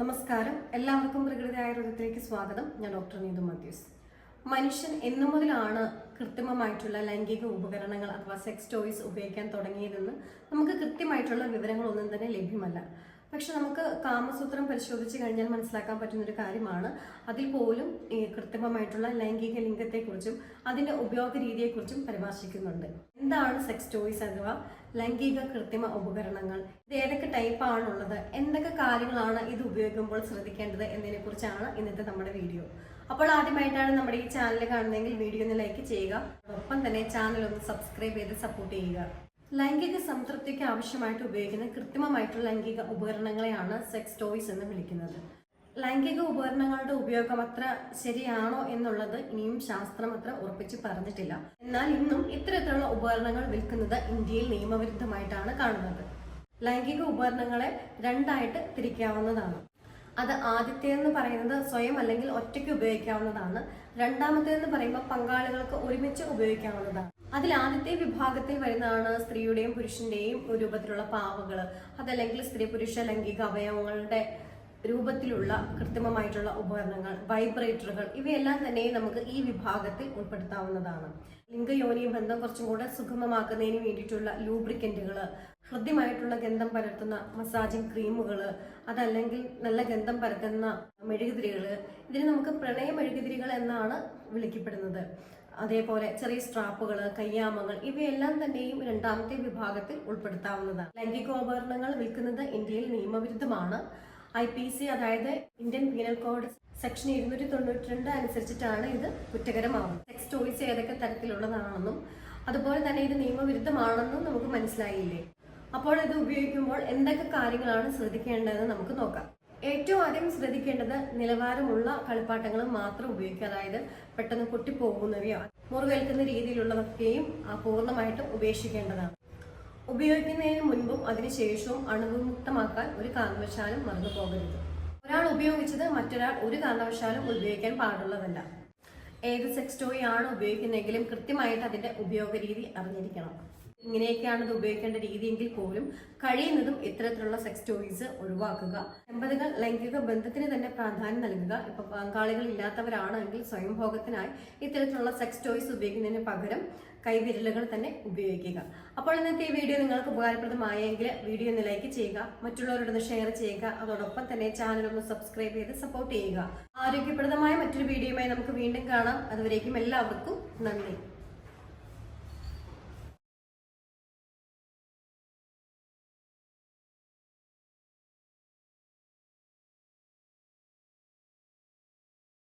നമസ്കാരം. എല്ലാവർക്കും പ്രകൃതി ആയുർവേദത്തിലേക്ക് സ്വാഗതം. ഞാൻ ഡോക്ടർ നീതു മാത്യൂസ്. മനുഷ്യൻ എന്നു മുതലാണ് കൃത്രിമമായിട്ടുള്ള ലൈംഗിക ഉപകരണങ്ങൾ അഥവാ സെക്സ് ടോയ്സ് ഉപയോഗിക്കാൻ തുടങ്ങിയതെന്ന് നമുക്ക് കൃത്യമായിട്ടുള്ള വിവരങ്ങളൊന്നും തന്നെ ലഭ്യമല്ല. പക്ഷെ നമുക്ക് കാമസൂത്രം പരിശോധിച്ച് കഴിഞ്ഞാൽ മനസ്സിലാക്കാൻ പറ്റുന്ന ഒരു കാര്യമാണ്. അതിൽ പോലും ഈ കൃത്രിമമായിട്ടുള്ള ലൈംഗിക ലിംഗത്തെക്കുറിച്ചും അതിന്റെ ഉപയോഗ രീതിയെക്കുറിച്ചും പരാമർശിക്കുന്നുണ്ട് എന്താണ് സെക്സ് ടോയ്സ് അഥവാ ലൈംഗിക കൃത്രിമ ഉപകരണങ്ങൾ? ഇത് ഏതൊക്കെ ടൈപ്പാണുള്ളത് എന്തൊക്കെ കാര്യങ്ങളാണ് ഇത് ഉപയോഗിക്കുമ്പോൾ ശ്രദ്ധിക്കേണ്ടത് എന്നതിനെ കുറിച്ചാണ് ഇന്നത്തെ നമ്മുടെ വീഡിയോ അപ്പോൾ ആദ്യമായിട്ടാണ് നമ്മുടെ ഈ ചാനൽ കാണുന്നതെങ്കിൽ വീഡിയോ ഒന്ന് ലൈക്ക് ചെയ്യുക. ഒപ്പം തന്നെ ചാനൽ ഒന്ന് സബ്സ്ക്രൈബ് ചെയ്ത് സപ്പോർട്ട് ചെയ്യുക. ലൈംഗിക സംതൃപ്തിക്ക് ആവശ്യമായിട്ട് ഉപയോഗിക്കുന്ന കൃത്രിമമായിട്ടുള്ള ലൈംഗിക ഉപകരണങ്ങളെയാണ് സെക്സ് ടോയ്സ് എന്ന് വിളിക്കുന്നത്. ലൈംഗിക ഉപകരണങ്ങളുടെ ഉപയോഗം അത്ര ശരിയാണോ എന്നുള്ളത് ഇനിയും ശാസ്ത്രം അത്ര ഉറപ്പിച്ച് പറഞ്ഞിട്ടില്ല. എന്നാൽ ഇന്നും ഇത്തരത്തിലുള്ള ഉപകരണങ്ങൾ വിൽക്കുന്നത് ഇന്ത്യയിൽ നിയമവിരുദ്ധമായിട്ടാണ് കാണുന്നത്. ലൈംഗിക ഉപകരണങ്ങളെ രണ്ടായിട്ട് തിരിക്കാവുന്നതാണ്. അത് ആദ്യത്തേതെന്ന് പറയുന്നത് സ്വയം അല്ലെങ്കിൽ ഒറ്റയ്ക്ക് ഉപയോഗിക്കാവുന്നതാണ്. രണ്ടാമത്തേതെന്ന് പറയുമ്പോൾ പങ്കാളികൾക്ക് ഒരുമിച്ച് ഉപയോഗിക്കാവുന്നതാണ്. അതിൽ ആദ്യത്തെ വിഭാഗത്തിൽ വരുന്നതാണ് സ്ത്രീയുടെയും പുരുഷന്റെയും രൂപത്തിലുള്ള പാവകൾ അതല്ലെങ്കിൽ സ്ത്രീ പുരുഷ ലൈംഗിക അവയവങ്ങളുടെ രൂപത്തിലുള്ള കൃത്രിമമായിട്ടുള്ള ഉപകരണങ്ങൾ വൈബ്രേറ്ററുകൾ ഇവയെല്ലാം തന്നെ നമുക്ക് ഈ വിഭാഗത്തിൽ ഉൾപ്പെടുത്താവുന്നതാണ്. ലിംഗയോനി ബന്ധം കുറച്ചും കൂടെ സുഗമമാക്കുന്നതിന് വേണ്ടിയിട്ടുള്ള ലൂബ്രിക്കന്റുകൾ ഹൃദ്യമായിട്ടുള്ള ഗന്ധം പരത്തുന്ന മസാജിങ് ക്രീമുകൾ അതല്ലെങ്കിൽ നല്ല ഗന്ധം പരത്തുന്ന മെഴുകുതിരികൾ ഇതിന് നമുക്ക് പ്രണയ മെഴുകുതിരികൾ എന്നാണ് വിളിക്കപ്പെടുന്നത്. അതേപോലെ ചെറിയ സ്ട്രാപ്പുകൾ കയ്യാമങ്ങൾ ഇവയെല്ലാം തന്നെയും രണ്ടാമത്തെ വിഭാഗത്തിൽ ഉൾപ്പെടുത്താവുന്നതാണ്. ലൈംഗികോപകരണങ്ങൾ വിൽക്കുന്നത് ഇന്ത്യയിൽ നിയമവിരുദ്ധമാണ്. ഐ പി സി അതായത് ഇന്ത്യൻ പീനൽ കോഡ് സെക്ഷൻ ഇരുന്നൂറ്റി തൊണ്ണൂറ്റി രണ്ട് അനുസരിച്ചിട്ടാണ് ഇത് കുറ്റകരമാവുന്നത്. സെക്സ് ടോയ്സ് ഏതൊക്കെ തരത്തിലുള്ളതാണെന്നും അതുപോലെ തന്നെ ഇത് നിയമവിരുദ്ധമാണെന്നും നമുക്ക് മനസ്സിലായില്ലേ? അപ്പോൾ ഇത് ഉപയോഗിക്കുമ്പോൾ എന്തൊക്കെ കാര്യങ്ങളാണ് ശ്രദ്ധിക്കേണ്ടതെന്ന് നമുക്ക് നോക്കാം. ഏറ്റവും ആദ്യം ശ്രദ്ധിക്കേണ്ടത് നിലവാരമുള്ള കളിപ്പാട്ടങ്ങൾ മാത്രം ഉപയോഗിക്കുക. അതായത് പെട്ടെന്ന് പൊട്ടിപ്പോകുന്നവയോ മുറിവേൽക്കുന്ന രീതിയിലുള്ളതൊക്കെയും പൂർണമായിട്ടും ഉപേക്ഷിക്കേണ്ടതാണ്. ഉപയോഗിക്കുന്നതിന് മുൻപും അതിനുശേഷവും അണുവിമുക്തമാക്കാൻ ഒരു കാരണവശാലും മറന്നു പോകരുത് ഒരാൾ ഉപയോഗിച്ചത് മറ്റൊരാൾ ഒരു കാരണവശാലും ഉപയോഗിക്കാൻ പാടുള്ളതല്ല. ഏത് സെക്സ് ടോയ് ആണ് ഉപയോഗിക്കുന്നതെങ്കിലും കൃത്യമായിട്ട് അതിന്റെ ഉപയോഗ രീതി അറിഞ്ഞിരിക്കണം. ഇങ്ങനെയൊക്കെയാണ് ഇത് ഉപയോഗിക്കേണ്ട രീതിയെങ്കിൽ പോലും കഴിയുന്നതും ഇത്തരത്തിലുള്ള സെക്സ് ടോയ്സ് ഒഴിവാക്കുക. ദമ്പതികൾ ലൈംഗിക ബന്ധത്തിന് തന്നെ പ്രാധാന്യം നൽകുക. ഇപ്പൊ പങ്കാളികൾ ഇല്ലാത്തവരാണെങ്കിൽ സ്വയംഭോഗത്തിനായി ഇത്തരത്തിലുള്ള സെക്സ് ടോയ്സ് ഉപയോഗിക്കുന്നതിന് പകരം കൈവിരലുകൾ തന്നെ ഉപയോഗിക്കുക. അപ്പോൾ ഇന്നത്തെ ഈ വീഡിയോ നിങ്ങൾക്ക് ഉപകാരപ്രദമായെങ്കിൽ വീഡിയോ ഒന്ന് ലൈക്ക് ചെയ്യുക. മറ്റുള്ളവരോടൊന്ന് ഷെയർ ചെയ്യുക. അതോടൊപ്പം തന്നെ ചാനൽ ഒന്ന് സബ്സ്ക്രൈബ് ചെയ്ത് സപ്പോർട്ട് ചെയ്യുക. ആരോഗ്യപ്രദമായ മറ്റൊരു വീഡിയോയുമായി നമുക്ക് വീണ്ടും കാണാം. അതുവരേക്കും എല്ലാവർക്കും നന്ദി.